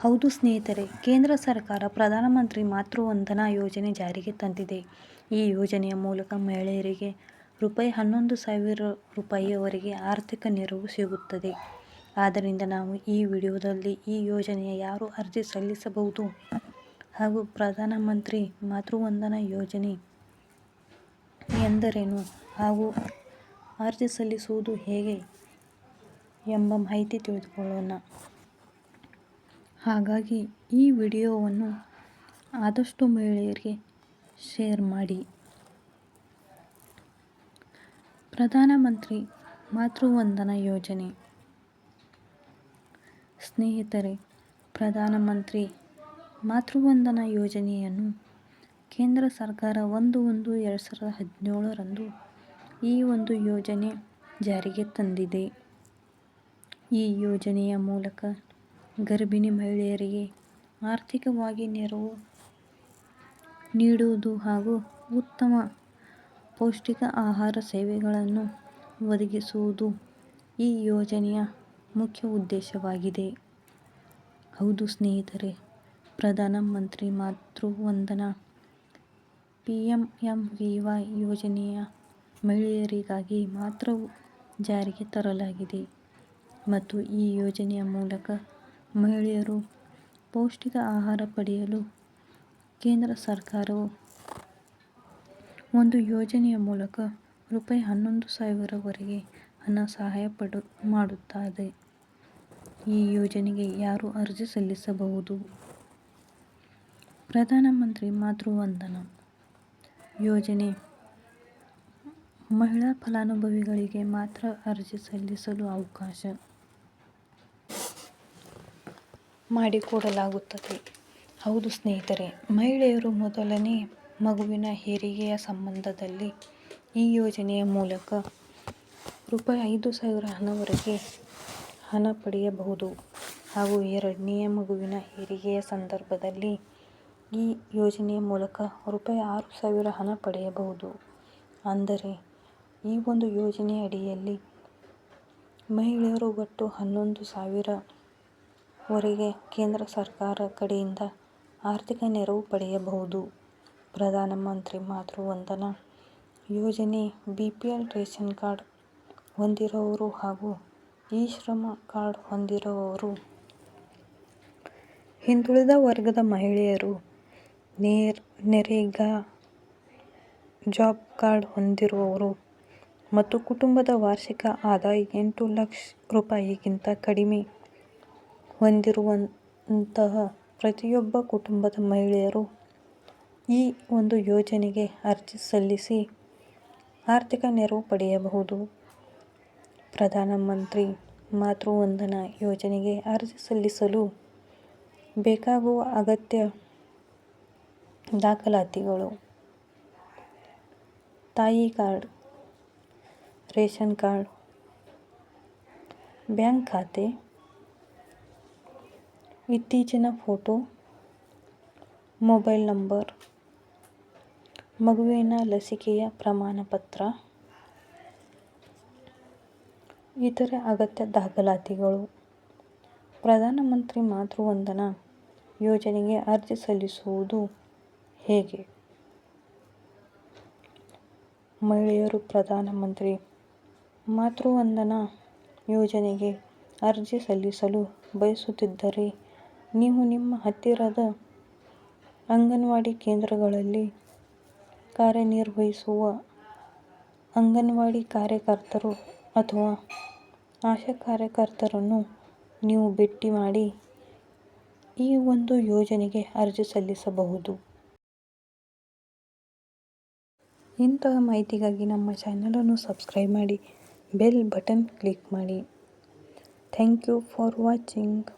ಹೌದು ಸ್ನೇಹಿತರೆ, ಕೇಂದ್ರ ಸರ್ಕಾರ ಪ್ರಧಾನಮಂತ್ರಿ ಮಾತೃವಂದನಾ ಯೋಜನೆ ಜಾರಿಗೆ ತಂದಿದೆ. ಈ ಯೋಜನೆಯ ಮೂಲಕ ಮಹಿಳೆಯರಿಗೆ ರೂಪಾಯಿ ಹನ್ನೊಂದು ಸಾವಿರ ರೂಪಾಯಿಯವರೆಗೆ ಆರ್ಥಿಕ ನೆರವು ಸಿಗುತ್ತದೆ. ಆದ್ದರಿಂದ ನಾವು ಈ ವಿಡಿಯೋದಲ್ಲಿ ಈ ಯೋಜನೆಯ ಯಾರು ಅರ್ಜಿ ಸಲ್ಲಿಸಬಹುದು ಹಾಗೂ ಪ್ರಧಾನಮಂತ್ರಿ ಮಾತೃವಂದನಾ ಯೋಜನೆ ಎಂದರೇನು ಹಾಗೂ ಅರ್ಜಿ ಸಲ್ಲಿಸುವುದು ಹೇಗೆ ಎಂಬ ಮಾಹಿತಿ ತಿಳಿದುಕೊಳ್ಳೋಣ. ಹಾಗಾಗಿ ಈ ವಿಡಿಯೋವನ್ನು ಆದಷ್ಟು ಮಹಿಳೆಯರಿಗೆ ಶೇರ್ ಮಾಡಿ. ಪ್ರಧಾನಮಂತ್ರಿ ಮಾತೃವಂದನಾ ಯೋಜನೆ. ಸ್ನೇಹಿತರೆ, ಪ್ರಧಾನಮಂತ್ರಿ ಮಾತೃವಂದನಾ ಯೋಜನೆಯನ್ನು ಕೇಂದ್ರ ಸರ್ಕಾರ ಒಂದು ಒಂದು ಎರಡು ಸಾವಿರದ ಹದಿನೇಳರಂದು ಈ ಒಂದು ಯೋಜನೆ ಜಾರಿಗೆ ತಂದಿದೆ. ಈ ಯೋಜನೆಯ ಮೂಲಕ ಗರ್ಭಿಣಿ ಮಹಿಳೆಯರಿಗೆ ಆರ್ಥಿಕವಾಗಿ ನೆರವು ನೀಡುವುದು ಹಾಗೂ ಉತ್ತಮ ಪೌಷ್ಟಿಕ ಆಹಾರ ಸೇವೆಗಳನ್ನು ಒದಗಿಸುವುದು ಈ ಯೋಜನೆಯ ಮುಖ್ಯ ಉದ್ದೇಶವಾಗಿದೆ. ಹೌದು ಸ್ನೇಹಿತರೆ, ಪ್ರಧಾನ ಮಂತ್ರಿ ಮಾತೃ ವಂದನಾ ವೈ ಯೋಜನೆಯ ಮಹಿಳೆಯರಿಗಾಗಿ ಮಾತ್ರ ಜಾರಿಗೆ ತರಲಾಗಿದೆ ಮತ್ತು ಈ ಯೋಜನೆಯ ಮೂಲಕ ಮಹಿಳೆಯರು ಪೌಷ್ಟಿಕ ಆಹಾರ ಪಡೆಯಲು ಕೇಂದ್ರ ಸರ್ಕಾರವು ಒಂದು ಯೋಜನೆಯ ಮೂಲಕ ರೂಪಾಯಿ ಹನ್ನೊಂದು ಸಾವಿರವರೆಗೆ ಹಣ ಸಹಾಯ ಪಡು ಮಾಡುತ್ತದೆ. ಈ ಯೋಜನೆಗೆ ಯಾರು ಅರ್ಜಿ ಸಲ್ಲಿಸಬಹುದು? ಪ್ರಧಾನಮಂತ್ರಿ ಮಾತೃವಂದನ ಯೋಜನೆ ಮಹಿಳಾ ಫಲಾನುಭವಿಗಳಿಗೆ ಮಾತ್ರ ಅರ್ಜಿ ಸಲ್ಲಿಸಲು ಅವಕಾಶ ಮಾಡಿಕೊಡಲಾಗುತ್ತದೆ. ಹೌದು ಸ್ನೇಹಿತರೆ, ಮಹಿಳೆಯರು ಮೊದಲನೇ ಮಗುವಿನ ಹೆರಿಗೆಯ ಸಂಬಂಧದಲ್ಲಿ ಈ ಯೋಜನೆಯ ಮೂಲಕ ರೂಪಾಯಿ ಐದು ಸಾವಿರ ಹಣವರೆಗೆ ಹಣ ಪಡೆಯಬಹುದು ಹಾಗೂ ಎರಡನೆಯ ಮಗುವಿನ ಹೆರಿಗೆಯ ಸಂದರ್ಭದಲ್ಲಿ ಈ ಯೋಜನೆಯ ಮೂಲಕ ರೂಪಾಯಿ ಆರು ಸಾವಿರ ಹಣ ಪಡೆಯಬಹುದು. ಅಂದರೆ ಈ ಒಂದು ಯೋಜನೆಯ ಅಡಿಯಲ್ಲಿ ಮಹಿಳೆಯರು ಒಟ್ಟು ಹನ್ನೊಂದು ಸಾವಿರ ವರೆಗೆ ಕೇಂದ್ರ ಸರ್ಕಾರ ಕಡೆಯಿಂದ ಆರ್ಥಿಕ ನೆರವು ಪಡೆಯಬಹುದು. ಪ್ರಧಾನ ಮಂತ್ರಿ ಮಾತೃ ವಂದನಾ ಯೋಜನೆ ಬಿಪಿಎಲ್ ರೇಷನ್ ಕಾರ್ಡ್ ಹೊಂದಿರುವವರು ಹಾಗೂ ಇ ಶ್ರಮ ಕಾರ್ಡ್ ಹೊಂದಿರುವವರು, ಹಿಂದುಳಿದ ವರ್ಗದ ಮಹಿಳೆಯರು, ನರೇಗಾ ಜಾಬ್ ಕಾರ್ಡ್ ಹೊಂದಿರುವವರು ಮತ್ತು ಕುಟುಂಬದ ವಾರ್ಷಿಕ ಆದಾಯ ಎಂಟು ಲಕ್ಷ ರೂಪಾಯಿಗಿಂತ ಕಡಿಮೆ ಹೊಂದಿರುವಂತಹ ಪ್ರತಿಯೊಬ್ಬ ಕುಟುಂಬದ ಮಹಿಳೆಯರು ಈ ಒಂದು ಯೋಜನೆಗೆ ಅರ್ಜಿ ಸಲ್ಲಿಸಿ ಆರ್ಥಿಕ ನೆರವು ಪಡೆಯಬಹುದು. ಪ್ರಧಾನಮಂತ್ರಿ ಮಾತೃವಂದನಾ ಯೋಜನೆಗೆ ಅರ್ಜಿ ಸಲ್ಲಿಸಲು ಬೇಕಾಗುವ ಅಗತ್ಯ ದಾಖಲಾತಿಗಳು ತಾಯಿ ಕಾರ್ಡ್, ರೇಷನ್ ಕಾರ್ಡ್, ಬ್ಯಾಂಕ್ ಖಾತೆ, ಇತ್ತೀಚಿನ ಫೋಟೋ, ಮೊಬೈಲ್ ನಂಬರ್, ಮಗುವಿನ ಲಸಿಕೆಯ ಪ್ರಮಾಣಪತ್ರ ಇತರೆ ಅಗತ್ಯ ದಾಖಲಾತಿಗಳು. ಪ್ರಧಾನಮಂತ್ರಿ ಮಾತೃವಂದನಾ ಯೋಜನೆಗೆ ಅರ್ಜಿ ಸಲ್ಲಿಸುವುದು ಹೇಗೆ? ಮಹಿಳೆಯರು ಪ್ರಧಾನಮಂತ್ರಿ ಮಾತೃವಂದನಾ ಯೋಜನೆಗೆ ಅರ್ಜಿ ಸಲ್ಲಿಸಲು ಬಯಸುತ್ತಿದ್ದರೆ ನೀವು ನಿಮ್ಮ ಹತ್ತಿರದ ಅಂಗನವಾಡಿ ಕೇಂದ್ರಗಳಲ್ಲಿ ಕಾರ್ಯನಿರ್ವಹಿಸುವ ಅಂಗನವಾಡಿ ಕಾರ್ಯಕರ್ತರು ಅಥವಾ ಆಶಾ ಕಾರ್ಯಕರ್ತರನ್ನು ನೀವು ಭೇಟಿ ಮಾಡಿ ಈ ಒಂದು ಯೋಜನೆಗೆ ಅರ್ಜಿ ಸಲ್ಲಿಸಬಹುದು. ಇಂತಹ ಮಾಹಿತಿಗಾಗಿ ನಮ್ಮ ಚಾನಲನ್ನು ಸಬ್ಸ್ಕ್ರೈಬ್ ಮಾಡಿ, ಬೆಲ್ ಬಟನ್ ಕ್ಲಿಕ್ ಮಾಡಿ. Thank you for watching